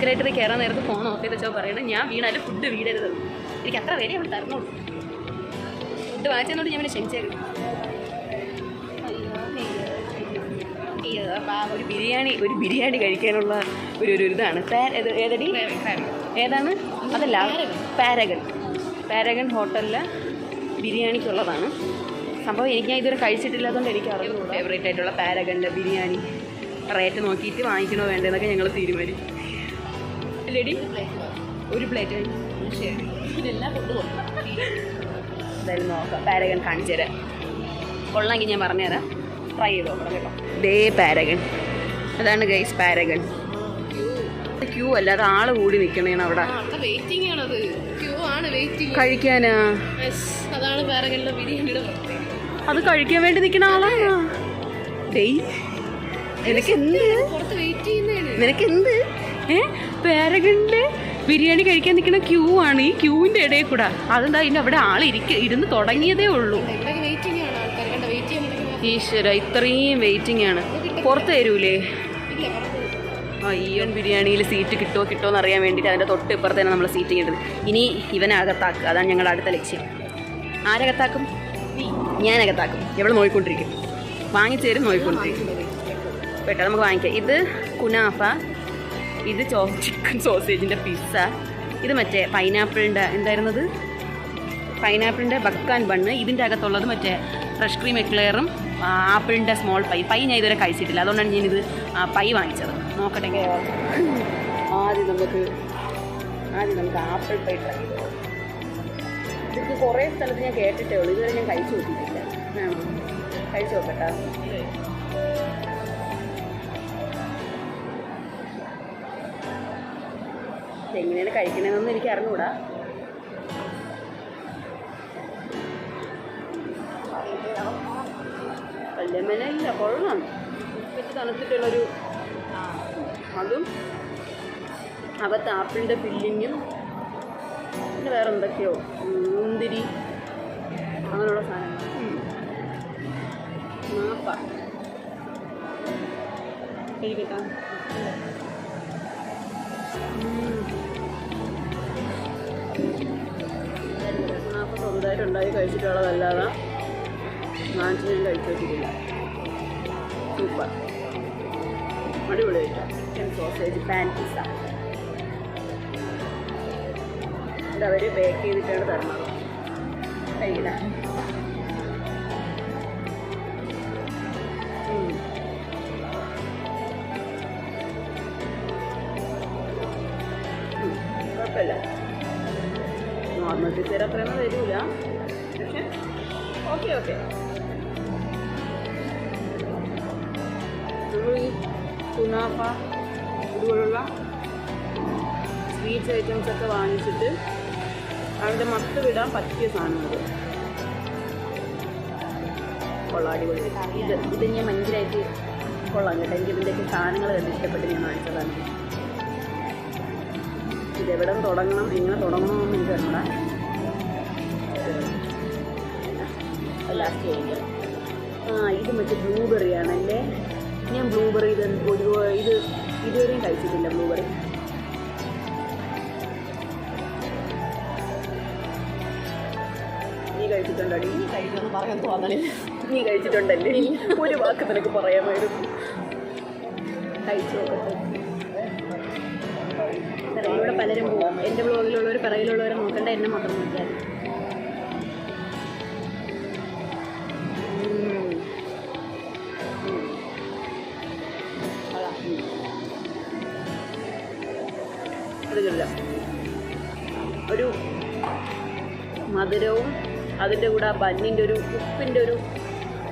എസ്കലേറ്ററിൽ കയറാൻ നേരത്ത് phone off ചെയ്ത് വെച്ചോ പറയണത് ഞാൻ വീണാലും ഫുഡ് വീടരുത്. എനിക്ക് അത്ര വില അവിടെ തരണുള്ളൂ. ഫുഡ് വാങ്ങിച്ചതുകൊണ്ട് ഞാൻ പിന്നെ ക്ഷമിച്ചേക്കും അയ്യോ, ഒരു ബിരിയാണി ഒരു ബിരിയാണി കഴിക്കാനുള്ള ഒരു ഒരു ഇതാണ്. ഏതടി? ഏതാണ്? അതല്ല പാരഗൺ പാരഗൺ ഹോട്ടലിലെ ബിരിയാണിക്കുള്ളതാണ്. സംഭവം എനിക്ക് ഞാൻ ഇതുവരെ കഴിച്ചിട്ടില്ലാത്തതുകൊണ്ട് എനിക്ക് അറിയുള്ളൂ ഫേവറേറ്റ് ആയിട്ടുള്ള പാരഗണിന്റെ ബിരിയാണി. റേറ്റ് നോക്കിയിട്ട് വാങ്ങിക്കണോ വേണ്ടതെന്നൊക്കെ ഞങ്ങൾ തീരുമാനിക്കും ലെഡി ഒരു പ്ലേറ്റ് എന്തായാലും നോക്കാം പാരഗൺ കാണിച്ചു തരാം. കൊള്ളാമെങ്കിൽ ഞാൻ പറഞ്ഞുതരാം. ട്രൈ ചെയ്ത് നോക്കണം കേട്ടോ. ദേ പാരഗൺ. അതാണ് ഗൈസ് പാരഗൺ. ക്യൂ അല്ല അത് ആൾ കൂടി നിൽക്കണേണ് അവിടെ. കഴിക്കാനാ? അത് കഴിക്കാൻ വേണ്ടി നിൽക്കണ ആളാണ് നിനക്ക് എന്ത് നിനക്ക് എന്ത് ഏ? പാരഗണിൽ ബിരിയാണി കഴിക്കാൻ നിൽക്കുന്ന ക്യൂ ആണ്. ഈ ക്യൂവിന്റെ ഇടയിൽ കൂടെ. അതെന്താ ഇനി അവിടെ ആൾ ഇരിക്ക ഇരുന്ന് തുടങ്ങിയതേ ഉള്ളൂ. ഈശ്വര ഇത്രയും വെയിറ്റിംഗ് ആണ്. പുറത്ത് തരൂലേ അയ്യോ ബിരിയാണിയിൽ സീറ്റ് കിട്ടുമോ കിട്ടുമോ എന്ന് അറിയാൻ വേണ്ടിയിട്ട് അതിന്റെ തൊട്ട് ഇപ്പുറത്ത് നമ്മൾ സീറ്റ് കിട്ടുന്നത് ഇനി ഇവനകത്താക്കുക അതാണ് ഞങ്ങളുടെ അടുത്ത ലക്ഷ്യം. ആരകത്താക്കും? ഞാൻ എവിടെ നോയിക്കൊണ്ടിരിക്കും. വാങ്ങിച്ചേരും നോയിക്കൊണ്ടിരിക്കും. കേട്ടോ നമുക്ക് വാങ്ങിക്കാം. ഇത് കുനാഫ ഇത് ചോ ചിക്കൻ സോസേജിന്റെ പിസ്സ ഇത് മറ്റേ പൈനാപ്പിളിന്റെ എന്തായിരുന്നത്? പൈനാപ്പിളിന്റെ ബക്കാൻ ബണ്ണ് ഇതിന്റെ അകത്തുള്ളത് മറ്റേ ഫ്രഷ് ക്രീം എക്ലെയറും ആപ്പിളിന്റെ സ്മോൾ പൈ പൈ ഞാൻ ഇതുവരെ കഴിച്ചിട്ടില്ല. അതുകൊണ്ടാണ് ഞാനിത് പൈ വാങ്ങിച്ചത്. നോക്കട്ടെ. ആദ്യം നമുക്ക് ആദ്യം നമുക്ക് ആപ്പിൾ പൈ ട്രൈ ചെയ്തോ കുറേ സ്ഥലത്ത് ഞാൻ കേട്ടിട്ടേ ഉള്ളൂ. ഇതുവരെ ഞാൻ കഴിച്ചു നോക്കിയിട്ടില്ല. കഴിച്ചു നോക്കട്ടെ. എങ്ങനെയാണ് കഴിക്കണമെന്നൊന്നും എനിക്ക് അറിഞ്ഞുകൂടാ കല്യാമല ഇല്ല കൊള്ളാം. വെച്ച് തണുത്തിട്ടുള്ളൊരു അതും. അകത്ത് ആപ്പിളിന്റെ ഫില്ലിങ്ങും പിന്നെ വേറെ എന്തൊക്കെയോ മുന്തിരി അങ്ങനെയുള്ള സാധനങ്ങൾ. മാപ്പ കഴിക്കട്ടാ സ്വന്തമായിട്ട് ഉണ്ടാക്കി കഴിച്ചിട്ടുള്ളതല്ലാതെ വാങ്ങിച്ച് ഞാൻ കഴിച്ചു വെച്ചിട്ടില്ല സൂപ്പർ. അടിപൊളിയായിട്ട്. ചിക്കൻ സോസേജ് പാൻ പിസ്സ അവർ ബേക്ക് ചെയ്തിട്ടാണ് തരുന്നത്. കഴിയില്ല. കുഴപ്പമില്ല. നോർമൽ പിസ്സയുടെ അത്രയൊന്നും വരില്ല പക്ഷെ ഓക്കെ ഓക്കെ ഈ ഇതുപോലുള്ള സ്വീറ്റ്സ് ഐറ്റംസ് ഒക്കെ വാങ്ങിച്ചിട്ട് അതിന്റെ മത്ത് വിടാൻ പറ്റിയ സാധനങ്ങൾ കൊള്ളാടി അടിപൊളി. ഇത് ഇത് ഞാൻ ഭയങ്കരമായിട്ട് കൊള്ളാം കേട്ടോ. എനിക്ക് ഇതിന്റെയൊക്കെ സാധനങ്ങൾ കണ്ട് ഇഷ്ടപ്പെട്ട് ഞാൻ വാങ്ങിച്ചതാണ്. നിന്ന് തുടങ്ങണം എങ്ങനെ തുടങ്ങണമെന്ന് എനിക്ക് നമ്മുടെ ലാസ്റ്റ് ആ ഇത് മറ്റേ ബ്ലൂബെറി ആണല്ലേ? ഞാൻ ബ്ലൂബെറി ഇത് ഒരു ഇത് ഇതുവരെയും കഴിച്ചിട്ടില്ല ബ്ലൂബെറി നീ കഴിച്ചിട്ടുണ്ടോ നീ കഴിച്ചെന്ന് പറയാൻ തോന്നണില്ല. നീ കഴിച്ചിട്ടുണ്ടല്ലേ? ഒരു വാക്ക് നിനക്ക് പറയാമായിരുന്നു. കഴിച്ചു? നോക്കട്ടെ പലരും പോകും. എന്റെ ബ്ലോഗിലുള്ളവർ പിറകിലുള്ളവരെ നോക്കണ്ട എന്നെ മാത്രം നോക്കിയാൽ ഒരു മധുരവും അതിന്റെ കൂടെ ആ ബന്നിന്റെ ഒരു ഉപ്പിന്റെ ഒരു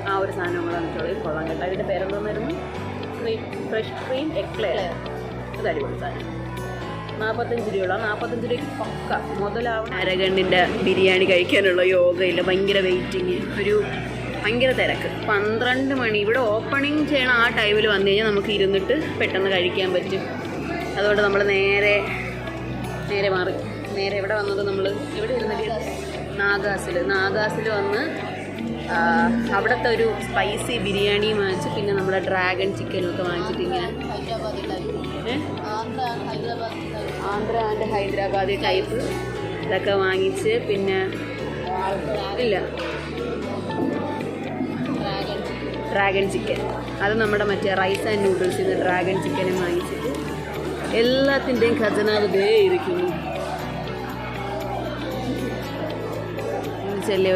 ആ ഒരു സാധനം കൂടെ വെച്ചോളൂ കൊള്ളാം കേട്ടോ. അതിന്റെ പേരെന്തോന്നായിരുന്നു ഫ്രഷ് ക്രീം എക്ലെയർ അത് അടിപൊളി സാധനം. നാൽപ്പത്തഞ്ച് രൂപയുള്ള. നാൽപ്പത്തഞ്ച് രൂപയ്ക്ക് പക്ക. മുതലാവണം. അരകണ്ണിന്റെ ബിരിയാണി കഴിക്കാനുള്ള യോഗയില്ല. ഭയങ്കര വെയിറ്റിങ് ഒരു ഭയങ്കര തിരക്ക്. പന്ത്രണ്ട് മണി. ഇവിടെ ഓപ്പണിങ് ചെയ്യണ ആ ടൈമിൽ വന്നു കഴിഞ്ഞാൽ നമുക്ക് ഇരുന്നിട്ട് പെട്ടെന്ന് കഴിക്കാൻ പറ്റും. അതുകൊണ്ട് നമ്മൾ നേരെ നേരെ മാറി. നേരെ ഇവിടെ വന്നത് നമ്മൾ ഇവിടെ ഇരുന്നിട്ട് നാഗാസിൽ നാഗാസിൽ വന്ന് അവിടുത്തെ ഒരു സ്പൈസി ബിരിയാണി വാങ്ങിച്ച് പിന്നെ നമ്മുടെ ഡ്രാഗൺ ചിക്കനും ഒക്കെ വാങ്ങിച്ചിട്ട് ഇങ്ങനെ ഹൈദരാബാദ്? ആന്ധ്ര ആൻഡ് ഹൈദരാബാദി ടൈപ്പ് ഇതൊക്കെ വാങ്ങിച്ച് പിന്നെ ഇല്ല. ഡ്രാഗൺ ചിക്കൻ അത് നമ്മുടെ മറ്റേ റൈസ് ആൻഡ് നൂഡിൽസിൽ നിന്ന് ഡ്രാഗൺ ചിക്കനും വാങ്ങിച്ചിട്ട് എല്ലാത്തിന്റെയും ഖജനാവ് ദേ ഇരിക്കുന്നു.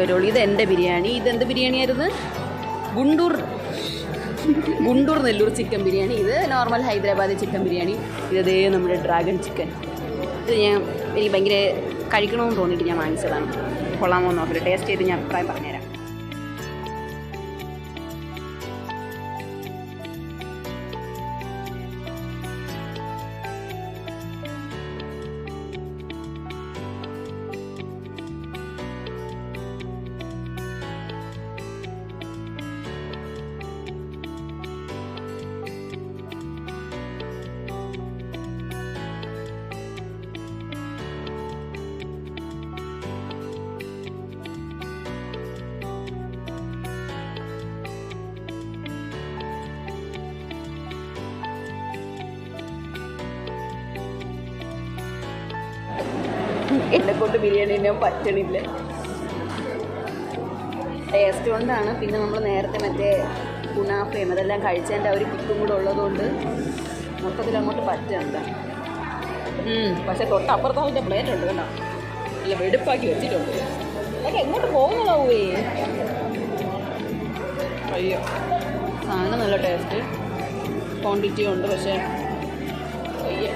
ഒരുള്ളി ഇത് എന്റെ ബിരിയാണി? ഇതെന്ത് ബിരിയാണിയായിരുന്നു? ഗുണ്ടൂർ ഗുണ്ടൂർ നെല്ലൂർ ചിക്കൻ ബിരിയാണി. ഇത് നോർമൽ ഹൈദരാബാദി ചിക്കൻ ബിരിയാണി. ഇത് നമ്മുടെ ഡ്രാഗൺ ചിക്കൻ. ഇത് ഞാൻ എനിക്ക് ഭയങ്കര കഴിക്കണമെന്ന് തോന്നിയിട്ട് ഞാൻ വാങ്ങിച്ചതാണ്. കൊള്ളാമോ നോക്കിയിട്ട് ടേസ്റ്റ് ചെയ്ത് ഞാൻ അഭിപ്രായം പറഞ്ഞുതരാം. എന്നെ കൊണ്ട് ബിരിയാണി ഞാൻ പറ്റണില്ല. ടേസ്റ്റ് കൊണ്ടാണ്. പിന്നെ നമ്മൾ നേരത്തെ മറ്റേ ഗുണാഫയും അതെല്ലാം കഴിച്ചതിന്റെ ആ ഒരു കിക്കും കൂടെ ഉള്ളതുകൊണ്ട് മൊത്തത്തിൽ അങ്ങോട്ട് പറ്റുന്നുണ്ട് പക്ഷെ തൊട്ടപ്പുറത്ത് അതിന്റെ പ്ലേറ്റ് ഉണ്ട് കേട്ടോ. അല്ല വെടുപ്പാക്കി വെച്ചിട്ടുണ്ട്. അതൊക്കെ എങ്ങോട്ട് പോകുന്നതാവേ? അയ്യോ. സാധനം നല്ല ടേസ്റ്റ് ക്വാണ്ടിറ്റി ഉണ്ട് പക്ഷേ. അയ്യോ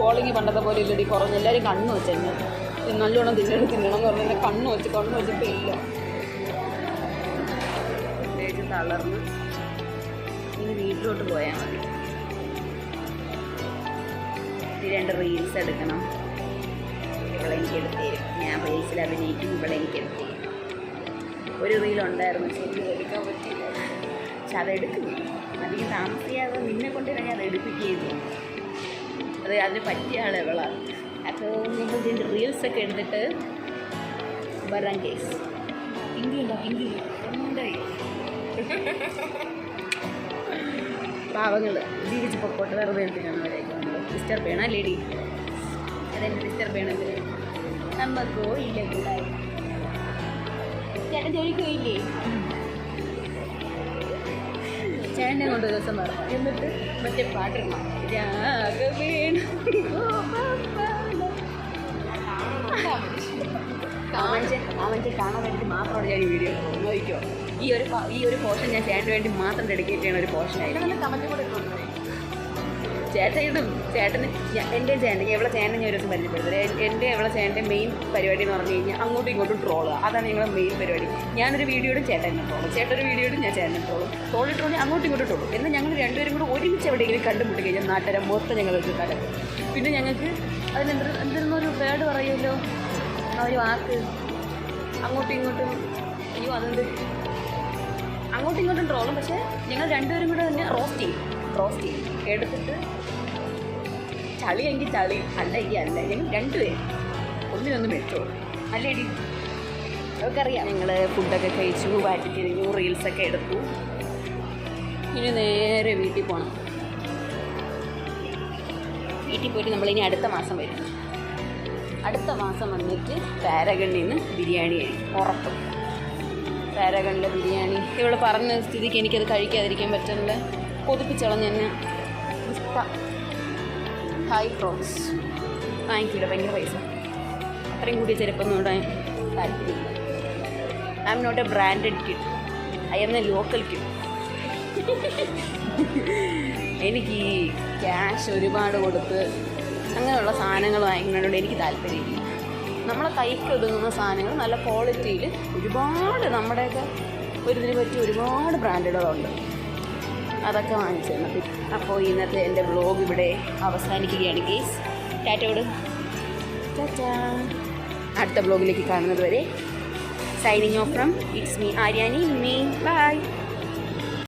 കോളിങ് പണ്ടത്തെ പോലെ ഇല്ലടി കുറഞ്ഞ്. എല്ലാവരും കണ്ണ് വെച്ചെന്നെ നല്ലോണം തിന്നണം തിന്നണം എന്ന് പറഞ്ഞാൽ കണ്ണ് വെച്ച് കണ്ണ് വെച്ചിട്ട് ഇല്ല. തളർന്ന് ഇനി വീട്ടിലോട്ട് പോയാൽ മതി. രണ്ട് റീൽസ് എടുക്കണം. ഇവിടെ എനിക്ക് എടുത്തേരും ഞാൻ റീൽസിൽ അഭിനയിക്കും ഇവിടെ എനിക്ക് എടുത്തേരും ഒരു റീൽ ഉണ്ടായിരുന്നു ശരി എടുക്കാൻ പറ്റില്ല പക്ഷെ അതെടുക്കും അധികം താമസിയാതെ നിന്നെ കൊണ്ട് ഞാൻ അത് എടുപ്പിക്കുകയും ചെയ്യും അത് അതിന് പറ്റിയാണ് ഇവൾ അപ്പോൾ ഞങ്ങൾ ഇതിന്റെ റീൽസൊക്കെ എടുത്തിട്ട് വരാൻ കേസ് പിങ്കി എന്തായി? പാവങ്ങൾ ജീവിച്ച് പൊക്കോട്ട്. വെറുതെ എന്തിനാണ് അവരേക്ക് മിസ്റ്റർ ചെയ്യണം ലേഡി അതെന്നെ മിസ്റ്റർ ചെയ്യണമെങ്കിൽ നമുക്കോ ഇല്ല ചേട്ടൻ ജോലിക്ക് പോയില്ലേ? ചേട്ടനെ കൊണ്ട് ഒരു ദിവസം പറഞ്ഞു എന്നിട്ട് മറ്റേ പാട്ടിടണം അവന്റെ അവന്റെ കാണാൻ വേണ്ടി മാത്രമാണ് ഞാൻ ഈ വീഡിയോ നോക്കിക്കോ ഈ ഒരു ഈ ഒരു പോർഷൻ ഞാൻ ചേട്ടന് വേണ്ടി മാത്രം ഡെഡിക്കേറ്റ് ചെയ്യുന്ന ഒരു പോർഷനായിരുന്നു ചേട്ടന് ഞാൻ- എന്റെ ചേട്ടൻ എവിടെ ചേട്ടൻ ഞാൻ ഒരു ദിവസം എന്റെ എവിടെ ചേട്ടന്റെ മെയിൻ പരിപാടി എന്ന് പറഞ്ഞു കഴിഞ്ഞാൽ അങ്ങോട്ടും ഇങ്ങോട്ടും ട്രോളുക അതാണ് ഞങ്ങളുടെ മെയിൻ പരിപാടി. ഞാനൊരു വീഡിയോ ചേട്ടനെ ട്രോളും ചേട്ടൻ ഒരു വീഡിയോ ഇടും ഞാൻ ചേട്ടനെ ട്രോളും ട്രോളി ട്രോളി അങ്ങോട്ടും ഇങ്ങോട്ടും ട്രോളും എന്നാൽ ഞങ്ങൾ രണ്ടുപേരും കൂടെ ഒരുമിച്ച് എവിടെയെങ്കിലും കണ്ടുമുട്ടി കഴിഞ്ഞാൽ നാട്ടുകാരെ മൊത്തം ഞങ്ങൾ ഒരു കലക്കും പിന്നെ ഞങ്ങൾക്ക് അതിനെന്ത് എന്തിരുന്നൊരു വേർഡ് പറയുമല്ലോ? ആ ഒരു വാക്ക്. അങ്ങോട്ടും ഇങ്ങോട്ടും. അയ്യോ അതെന്ത്? അങ്ങോട്ടും ഇങ്ങോട്ടും ട്രോളും പക്ഷേ ഞങ്ങൾ രണ്ടുപേരും കൂടെ തന്നെ റോസ്റ്റ് ചെയ്യും. റോസ്റ്റ് ചെയ്യും. എടുത്തിട്ട് ചളിയെങ്കിൽ ചളി അല്ല എങ്കിൽ അല്ല ഞങ്ങൾ രണ്ടുപേരും ഒന്നിനൊന്നും വെച്ചോളൂ അല്ലേടി? അതൊക്കറിയാം ഞങ്ങൾ ഫുഡൊക്കെ കഴിച്ചു വാറ്റി തിരിഞ്ഞു റീൽസൊക്കെ എടുത്തു. ഇനി നേരെ വീട്ടിൽ പോകണം വീട്ടിൽ പോയിട്ട് നമ്മളിനി അടുത്ത മാസം വരും. അടുത്ത മാസം വന്നിട്ട് പാരഗണ്ണിൽ നിന്ന് ബിരിയാണി ഉറപ്പ്. പാരഗണ്ണിലെ ബിരിയാണി. ഇവിടെ പറഞ്ഞ സ്ഥിതിക്ക് എനിക്കത് കഴിക്കാതിരിക്കാൻ പറ്റുന്നില്ല കൊതിപ്പിച്ചളഞ്ഞ് തന്നെ ഇഷ്ടം. ഹൈ ക്രോസ് വാങ്ങിക്കില്ല ഭയങ്കര പൈസ. അത്രയും കൂടിയ ചെരുപ്പൊന്നും ഇടാൻ താല്പര്യമില്ല. I'm not a branded kid I'm a local kid എനിക്ക് ഈ ക്യാഷ് ഒരുപാട് കൊടുത്ത് അങ്ങനെയുള്ള സാധനങ്ങൾ വാങ്ങിക്കുന്നതിനോട് എനിക്ക് താല്പര്യമില്ല. നമ്മളെ കൈക്ക് ഒതുങ്ങുന്ന സാധനങ്ങൾ നല്ല ക്വാളിറ്റിയിൽ ഒരുപാട് നമ്മുടെയൊക്കെ ഒരു ഇതിന് പറ്റിയ ഒരുപാട് ബ്രാൻഡുകളുണ്ട് അതൊക്കെ വാങ്ങിച്ചു തന്നു. അപ്പോൾ ഇന്നത്തെ എന്റെ വ്ലോഗ് ഇവിടെ അവസാനിക്കുകയാണ് കേസ് ടാറ്റോട് ടാറ്റാ. അടുത്ത വ്ലോഗിലേക്ക് കാണുന്നത് വരെ. Signing off from it's me Aryani me bye